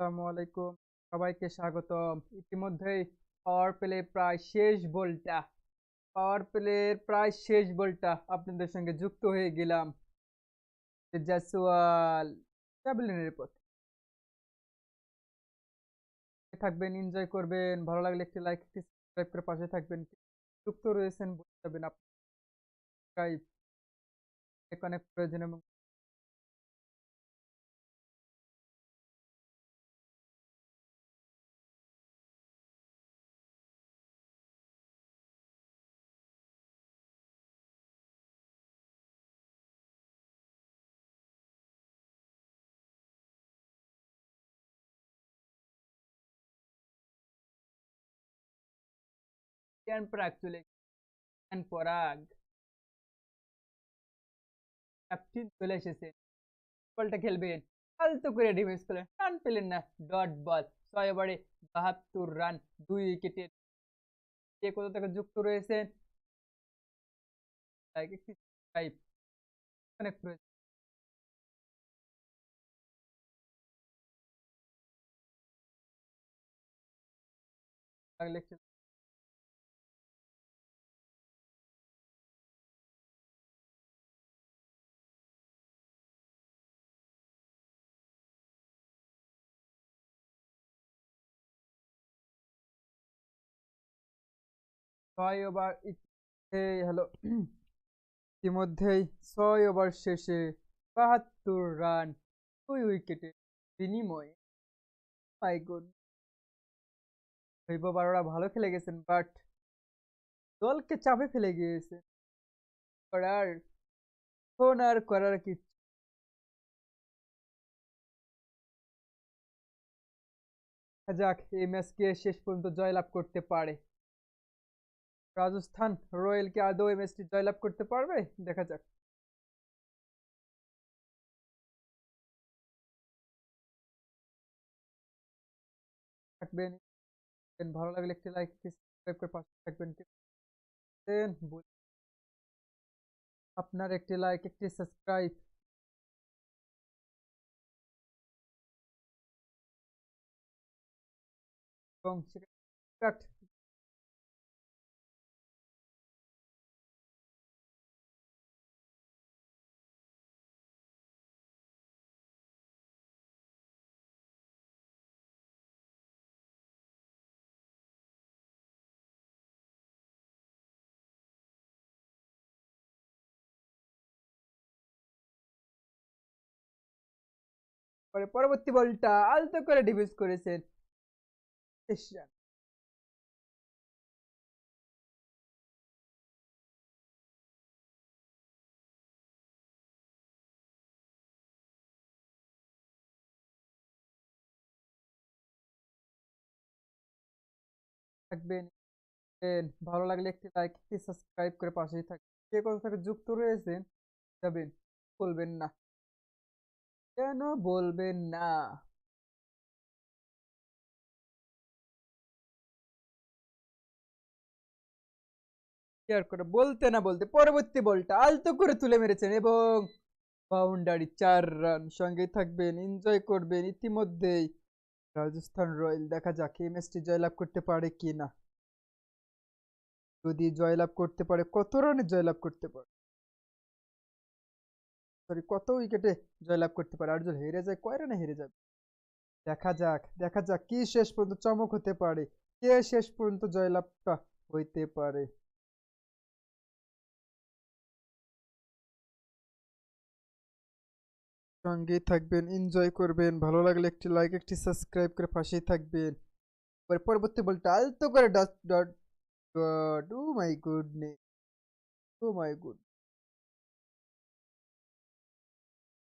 আসসালামু আলাইকুম। সবাইকে স্বাগতম। ইতিমধ্যেই পাওয়ার প্লে প্রায় শেষ বলটা। পাওয়ার প্লের প্রায় শেষ বলটা আপনাদের সঙ্গে যুক্ত হয়ে গেলাম। জাসওয়াল পথে থাকবেন এনজয় করবেন। ভালো লাগলে একটি লাইক একটি সাবস্ক্রাইব করে পাশে থাকবেন। যুক্ত রয়েছেন বলে যাবেন আপনি সাবস্ক্রাইব অনেক প্রয়োজন এবং Yan Prag চলে Yan পরাগ ক্যাপ্টেন বলটা খেলবেন ফালতু করে ডিফেন্স করলেন রান পেলেন না ডট বল ছয় ওভারে বাহাত্তর রান দুই উইকেটে কে কোথা থেকে যুক্ত অনেক প্রয়োজন লাগলে ছয় ওভার হ্যালো, ইতিমধ্যেই ছয় ওভার শেষে বাহাত্তর রান, দুই উইকেটে বিনিময়ে মাই আরোরা ভালো খেলে গেছেন, বাট দলকে চাপে ফেলে গিয়েছে। করার ফোন আর করার কিছু যাক, এই ম্যাচকে শেষ পর্যন্ত জয়লাভ করতে পারে। রাজস্থান রয়্যাল কি আদৌ এই ম্যাচটি জয়লাভ করতে পারবে দেখা যাক থাকবেন ভালো লাগলে একটি লাইক সাবস্ক্রাইব করে পাশে থাকবেন আপনার একটি লাইক একটি সাবস্ক্রাইব এবং পরে পরবর্তী বলটা আলতো করে ডিফিউজ করেছেন থাকবেন। ভালো লাগলে একটি লাইক একটি সাবস্ক্রাইব করে পাশেই থাকবেন কে কোথা থেকে যুক্ত রয়েছেন, যাবেন, বলবেন না। কেন বলবেন না? করে বলতে না বলতে পরবর্তী বলটা আলতো করে তুলে মেরেছেন এবং বাউন্ডারি চার রান সঙ্গে থাকবেন এনজয় করবেন। ইতিমধ্যেই রাজস্থান রয়্যাল দেখা যাক এই ম্যাচটি জয়লাভ করতে পারে কি না যদি জয়লাভ করতে পারে, কত রানে জয়লাভ করতে পারে? সরি কত উইকেটে জয়লাভ করতে পারে? আর যদি হেরে যায়, কয় রানে হেরে যাবে? দেখা যাক দেখা যাক কি শেষ পর্যন্ত চমক হতে পারে, কে শেষ পর্যন্ত জয়লাভটা হইতে পারে? সঙ্গে থাকবেন এনজয় করবেন, ভালো লাগলে একটি লাইক একটি সাবস্ক্রাইব করে পাশেই থাকবেন। পরবর্তী বলটা আলতো করে dot dot oh my goodness oh my good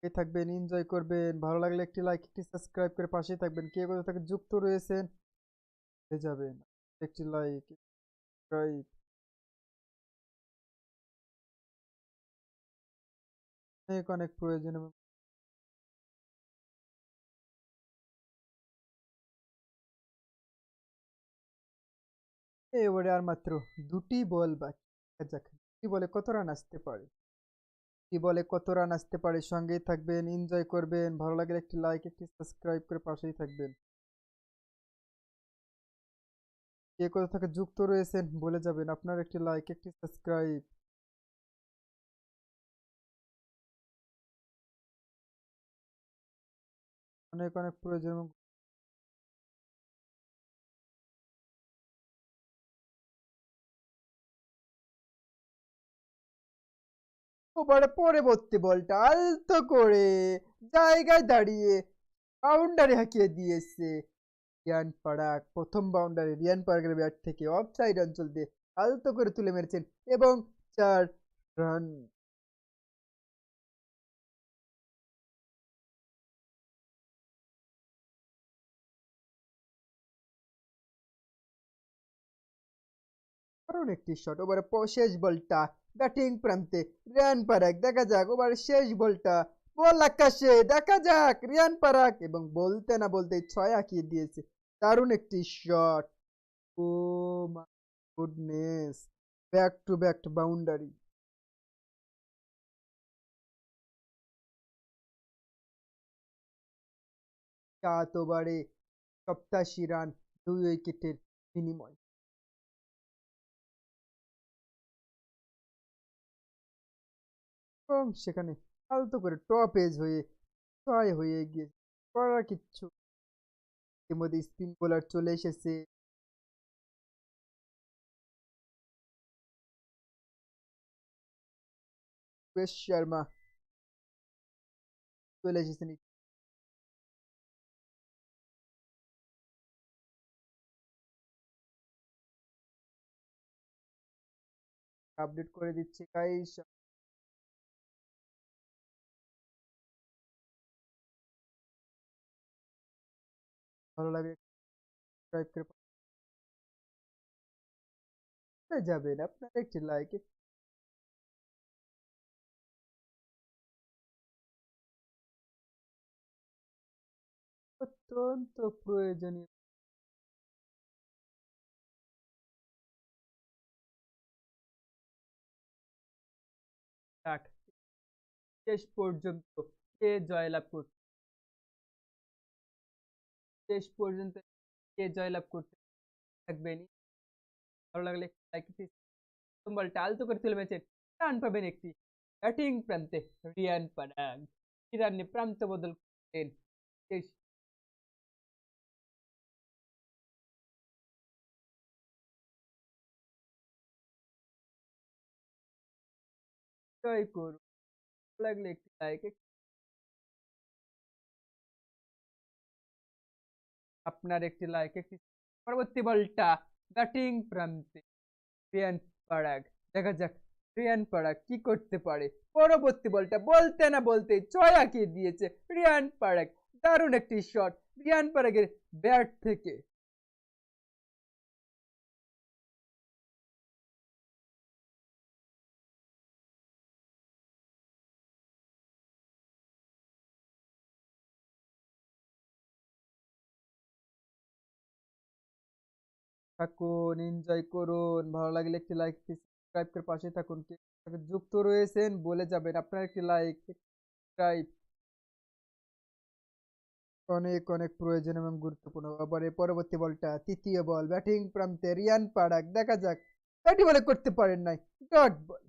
থাকবেন এনজয় করবেন। ভালো লাগলে একটি লাইক একটি সাবস্ক্রাইব করে পাশেই থাকবেন। কে কোথা থেকে যুক্ত রয়েছেন হয়ে যাবেন। একটি লাইক সাবস্ক্রাইব অনেক অনেক প্রয়োজন এবং এবারে আর মাত্র দুটি বল বাকি। যাক, দুটি বলে কত রান আসতে পারে? কি বলে, কত রান আসতে পারে, সঙ্গেই থাকবেন এনজয় করবেন, ভালো লাগলে একটি লাইক একটি সাবস্ক্রাইব করে পাশেই থাকবেন। কে কত থেকে যুক্ত রয়েছেন বলে যাবেন, আপনার একটি লাইক একটি সাবস্ক্রাইব অনেক অনেক প্রয়োজন। এবং পরবর্তী বলটা আলতো করে জায়গায় দাঁড়িয়ে বাউন্ডারি হাঁকিয়ে দিয়েছে। রিয়ান পারাক, প্রথম বাউন্ডারি রিয়ান পারাকের ব্যাট থেকে অফ সাইড অঞ্চল দিয়ে আলতো করে তুলে মেরেছেন এবং চার রান দারুণ একটি শট ওভারে শেষ বলটা ব্যাটিং প্রান্তে। রিয়ান পারাক, দেখা যাক, ওভারে শেষ বলটা। বল আকাশে, দেখা যাক, রিয়ান পারাক, এবং বলতে না বলতে ছয় আঁকিয়ে দিয়েছে। দারুণ একটি shot. Oh goodness, back to back boundary. সাত সপ্তাশি রান, দুই উইকেটের বিনিময়। সেখানে আলতো করে টপ এজ হয়ে ছয় হয়ে গিয়ে করার কিচ্ছু ইতিমধ্যে স্পিন বোলার চলে এসেছে। শর্মা চলে এসেছেন আপডেট করে দিচ্ছি গাইস ভালো লাগে সাবস্ক্রাইব করে যাবেন। আপনার একটি লাইক অত্যন্ত প্রয়োজনীয়। শেষ পর্যন্ত কে জয়লাভ করতে শেষ পর্যন্ত কে জয়লাভ করতে থাকবেন ভালো লাগলে লাইক প্রথম বলটা আলতো করে তুলে মেরেছেন রান পাবেন একটি ব্যাটিং প্রান্তে রিয়ান পারাগ ইরানে প্রান্ত বদল করেন শেষ জয় করুন ভালো লাগলে একটি লাইক আপনার একটি লাইক একটি পরবর্তী বলটা ব্যাটিং প্রান্তে রিয়ান পারাগ দেখা যাক রিয়ান পারাগ কি করতে পারে? পরবর্তী বলটা, বলতে না বলতে ছয় আঁকিয়ে দিয়েছে রিয়ান পারাগ দারুণ একটি শট রিয়ান পারাগের ব্যাট থেকে। থাকুন এনজয় করুন। ভালো লাগলে একটি লাইক সাবস্ক্রাইব করে পাশে থাকুন। যুক্ত রয়েছেন, বলে যাবেন আপনার একটি লাইক সাবস্ক্রাইব অনেক অনেক প্রয়োজন এবং গুরুত্বপূর্ণ। ওভারে পরবর্তী বলটা, তৃতীয় বল ব্যাটিং প্রান্তে রিয়ান পারাক। দেখা যাক ব্যাটিং বলে করতে পারেন নাই ডট বল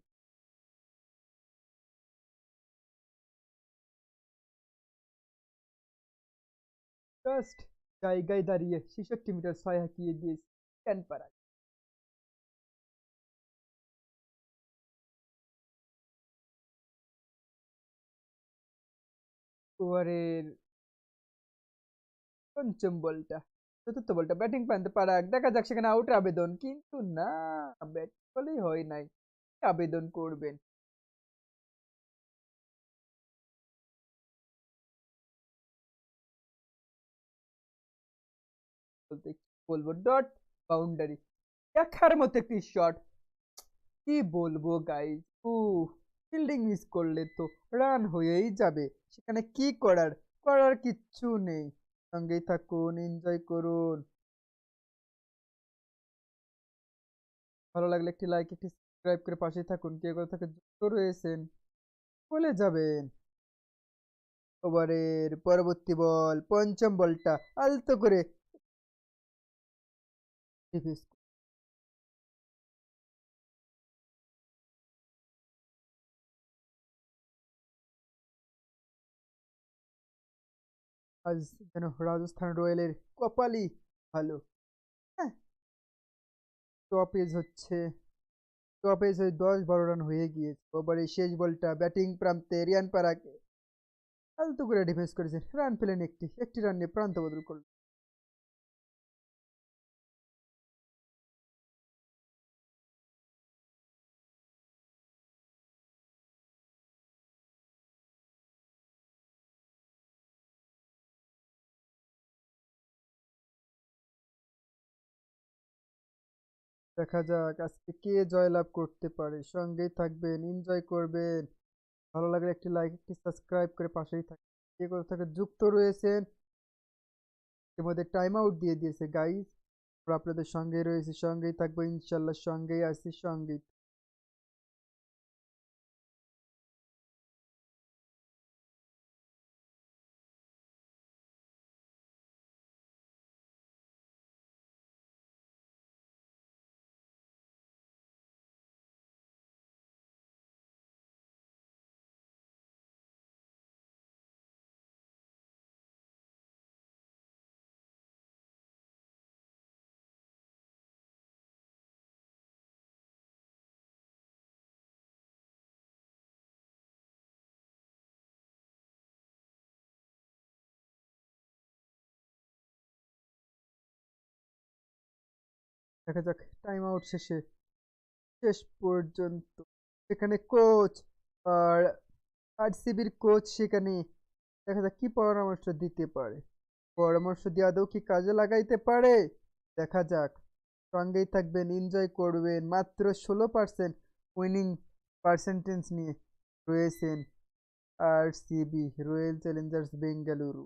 জাস্ট জায়গায় দাঁড়িয়ে ছেষট্টি মিটার ছয় হাঁকিয়ে দিয়েছে। রিয়ান পারাক ওভারের পঞ্চম বলটা চতুর্থ বলটা ব্যাটিং প্রান্তে পারাক দেখা যাক সেখানে আউট আবেদন কিন্তু না ব্যাট বলেই হয় নাই কি আবেদন করবেন বলতে কি বলব ডট বাউন্ডারি দেখার মতো একটি শট কি বলব গাইজ উ ফিল্ডিং মিস করলে তো রান হয়েই যাবে সেখানে কি করার করার কিচ্ছু নেই সঙ্গেই থাকুন এনজয় করুন ভালো লাগলে একটি লাইক একটি সাবস্ক্রাইব করে পাশে থাকুন। কে করে থাকে যুক্ত রয়েছেন, বলে যাবেন। ওভারের পরবর্তী বল, পঞ্চম বলটা আলতো করে ডিফেন্স আজ যেন রাজস্থান রয়্যালের কপালই ভালো। হ্যাঁ। টপেজ হচ্ছে, টপেজ ওই দশ বারো রান হয়ে গিয়েছে। ওভারে শেষ বলটা ব্যাটিং প্রান্তে রিয়ান পারাকে ফালতু করে ডিফেন্স করেছেন। রান পেলেন একটি একটি রান প্রান্ত বদল করলেন। দেখা যাক। আজকে কে জয়লাভ করতে পারে? সঙ্গেই থাকবেন এনজয় করবেন। ভালো লাগলে একটি লাইক একটি সাবস্ক্রাইব করে পাশেই থাকবেন কে থেকে যুক্ত রয়েছেন। ইতিমধ্যে টাইম আউট দিয়ে দিয়েছে গাইজ আপনাদের সঙ্গেই রয়েছে, সঙ্গেই থাকব, ইনশাল্লাহ সঙ্গেই আছি, সঙ্গেই দেখা যাক টাইম আউট শেষে, শেষ পর্যন্ত। সেখানে কোচ আর আরসিবির কোচ সেখানে দেখা যাক কি পরামর্শ দিতে পারে। পরামর্শ দিয়ে আদৌ কি কাজে লাগাইতে পারে? দেখা যাক। সঙ্গেই থাকবেন এনজয় করবেন। মাত্র ষোলো পার্সেন্ট উইনিং পার্সেন্টেজ নিয়ে রয়েছেন R CB Royal Challengers Bengaluru